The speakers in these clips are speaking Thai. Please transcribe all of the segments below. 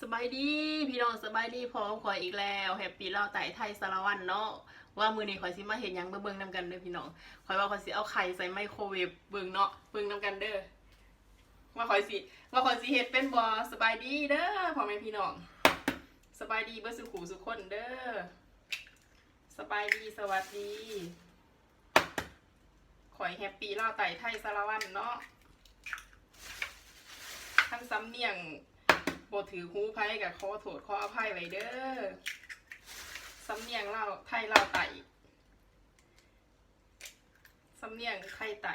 สบายดีพี่น้องสบายดีพร้อมขออีกแล้วแฮปปี้เล่าไต่ไทยสารวันเนาะว่ามือนี้ขอยสิมาเห็นยังเบิ่งนำกันเด้อพี่น้องขอยว่าขอยสิเอาไข่ใส่ไมโครเวฟเบิ่งเนาะเบิ่งนำกันเด้อว่าขอยสิว่าขอยสิเฮ็ดเป็นบ่สบายดีเด้อพ่อแม่พี่น้องสบายดีเบ่สุขูสุขคนเด้อสบายดีสวัสดีขอยแฮปปี้เล่าไต่ไทยสารวันเนาะทั้งสำเนียง บถือหูไพ่กับขอโทษขออภัยไว้เด้อสำเนียงเล่าไทยเล่าไต่สำเนียงไทยไต่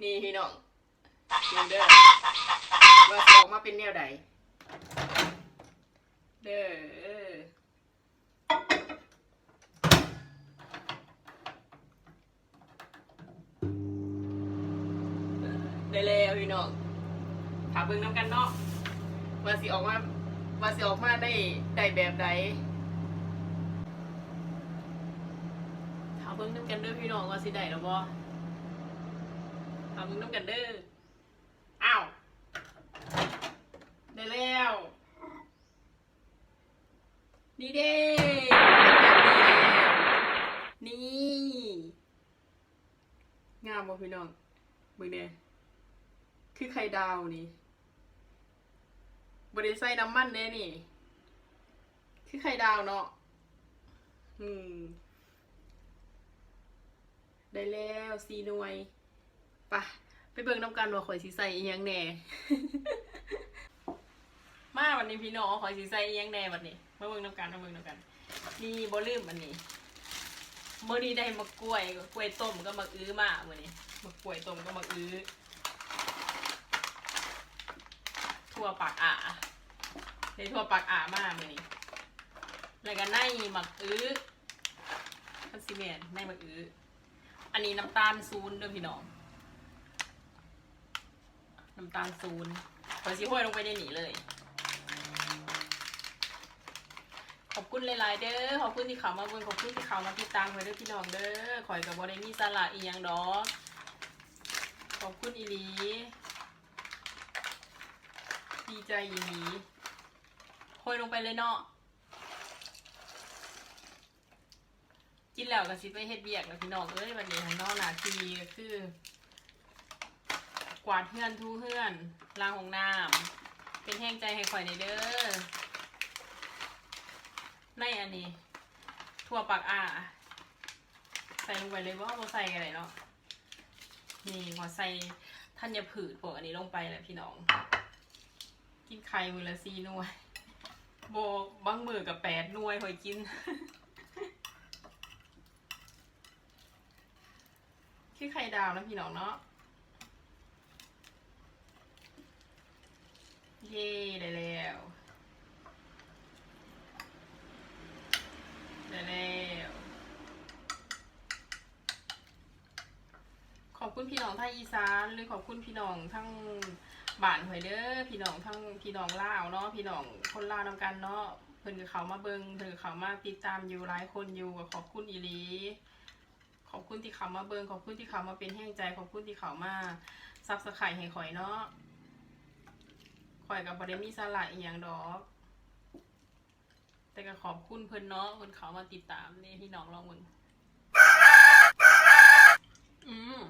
นี่พี่น้องดูเด้อว่าออกมาเป็นแนวใดเด้อได้แล้วพี่น้องถามเบิ่งน้ำกันเนาะ ว่าสิออกมาว่าสิออกมาได้ได้แบบใดถามเบิ่งน้ำกันเด้อพี่น้องว่าสิได้หรือบ่ถามเบิ่งน้ำกันเด้ออ้าวได้แล้ว นี่เด้นี่งามบ่พี่น้องเบิ่งเด้คือไข่ดาวนี่ บริใส่น้ำมันเด้นี่ คือไข่ดาวเนาะ อืม ได้แล้วสีหน่วยปะไปเบิ่งน้ำกันว่าข่อยสิใส่อีหยังแหน่ มาวันนี้พี่น้องข่อยสิใส่อีหยังแหน่วันนี้ มาเบิ่งน้ำกันมาเบิ่งน้ำกันนี่บ่ลืมอันนี้เมื้อนี้ได้มะกล้วยกล้วยต้มก็มาอื้อมามื้อนี้มะกล้วยต้มก็มาอื้อ ทั่วปากอ่าในทั่วปากอ่ามากเลยนี่แล้วก็ในหมักอื้อคันซิเมนในหมักอื้ออันนี้น้ำตาลซูนเด้อพี่น้อง น้ำตาลซูนย์พอสิห้อยลงไปในนี้เลย ขอบคุณหลาย ๆ เด้อ ขอบคุณที่เขามาเบิ่งขอบคุณที่เขามาติดตามไว้เด้อพี่น้องเด้อข่อยกับบได้มีสาระอีหยังดอก ขอบคุณอีลี ดีใจอีหลีโคยลงไปเลยเนาะ กินแล้วก็สิไปเฮ็ดเบียกแล้วพี่น้องเอ้ยวันนี้ของน้องหนาทีก็คือ กวาดเฮือนทูเฮือนล้างห้องน้ำเป็นแห้งใจให้ข่อยในเด้อในอันนี้ทั่วปากอ่าใส่ลงไปเลยว่าเราใส่กันเลยเนาะนี่ขอใส่ธัญพืชพวกอันนี้ลงไปแหละพี่น้อง กินไข่มือละสี่หน่วย โบบางมือกับแปดหน่วยคอยกินคือไข่ดาวนะพี่น้องเนาะเย่ได้แล้วได้แล้วขอบคุณพี่น้องทางอีสานหรือขอบคุณพี่น้องทั้ง บ้านหอยเด้อพี่น้องทั้งพี่น้องลาวเนาะพี่น้องคนลาวนำกันเนาะเพิ่นก็เขามาเบิงเพิ่นก็เขามาติดตามอยู่หลายคนอยู่ก็ขอบคุณอีหลีขอบคุณที่เขามาเบิงขอบคุณที่เขามาเป็นแห้งใจขอบคุณที่เขามาซับสไครต์ให้ข่อยเนาะข่อยกับบ่ได้มีสาระอีหยังดอก แต่ก็ขอบคุณเพิ่นเนาะเพิ่นเขามาติดตามนี่พี่น้องลองมึงอืม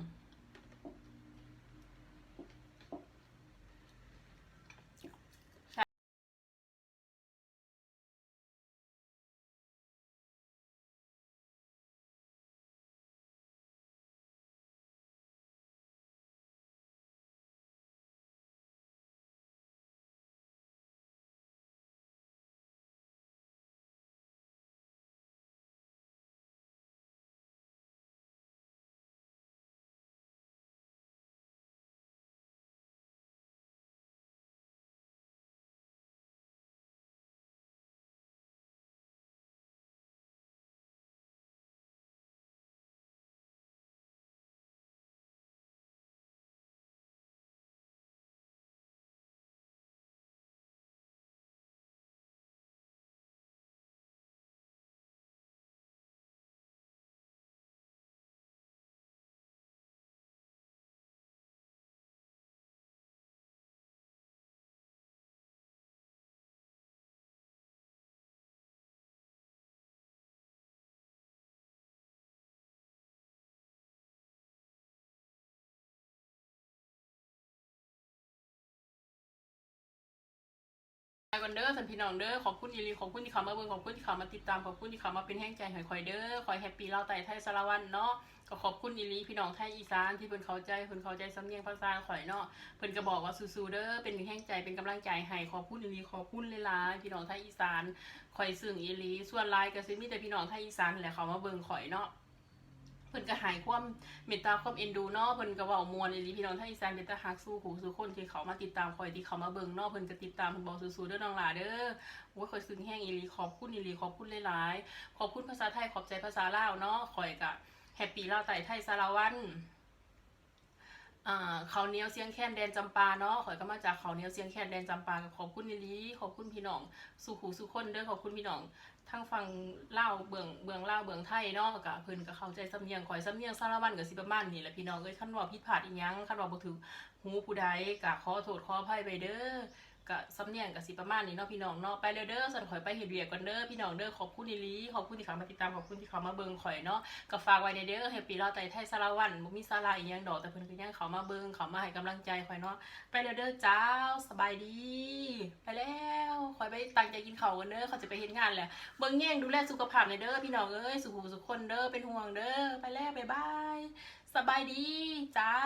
ไปก่อนเด้อท่านพี่น้องเด้อขอบคุณอีลีขอบคุณที่เขามาเบิ่งขอบคุณที่เขามาติดตามขอบคุณที่เขามาเป็นแห้งใจให้คอยเด้อคอยแฮปปี้เล่าไต่ไทยสารวันเนาะก็ขอบคุณอีลีพี่น้องไทยอีสานที่เพิ่นเข้าใจเพิ่นเข้าใจสำเนียงภาษาข่อยเนาะเพิ่นก็บอกว่าสู้ๆเด้อเป็นแห้งใจเป็นกำลังใจให้ขอบคุณอีลีขอบคุณหลายๆพี่น้องไทยอีสานข่อยซึ่งอีลีส่วนหลายก็สิมีแต่พี่น้องไทยอีสานแหละเขามาเบิ่งข่อยเนาะ พิ่นก็หายความเมตตาความเอ็นดูเนาะเพิ่นก็เว้ามวนอีหลีพี่น้องท่านอีสานเป็นตาฮักสู้หูสู้คนที่เขามาติดตามคอยที่เขามาเบิ่งเนาะเพิ่นก็ติดตามเพิ่นบอกสู้ๆเด้อน้องหลาเด้อโอ้ยคอยซึ้งแห้งอีหลีขอบคุณอีหลีขอบคุณหลายๆขอบคุณภาษาไทยขอบใจภาษาลาวเนาะคอยก็แฮปปี้ลาวไต่ไทยสารวัน อ่าเขาเนียวเสียงแค้นแดนจำปาเนาะข่อยก็มาจากเขาเนียวเสียงแค้นแดนจำปาขอบคุณนิลีขอบคุณพี่น้องสู่หูสู่คนเด้อขอบคุณพี่น้องทั้งฟังเล่าเบืองเบืองเล่าเบืองไทยเนาะกะเพิ่นก็เข้าใจสำเนียงข่อยสำเนียงสารวันกับสิประมาณนี่แหละพี่น้องเอ้ยคันว่าผิดพลาดอีหยังคันว่าบ่ถือหูผู้ใดก็ขอโทษขออภัยไปเด้อ กะสำเนียงก็สิประมาณนี้เนาะพี่น้องเนาะไปเด้อเด้อสั่นข่อยไปเฮ็ดเวียกก่อนเด้อพี่น้องเด้อขอบคุณอีหลีขอบคุณที่เขามาติดตามขอบคุณที่เขามาเบิ่งข่อยเนาะก็ฝากไว้ในเด้อแฮปปี้ลาไต่ไทยสารวันบ่มีสาระอีหยังดอกแต่เพิ่นก็ยังเขามาเบิ่งเขามาให้กำลังใจข่อยเนาะไปเด้อเด้อเจ้าสบายดี ไปแล้วคอยไปตั้งใจกินข้าวกันเด้อเขาจะไปเฮ็ดงานแหละเบิ่งแย่งดูแลสุขภาพในเด้อพี่น้องเอ้ยสุขสุขคนเด้อเป็นห่วงเด้อไปแล้วบ๊ายบายสบายดีเจ้า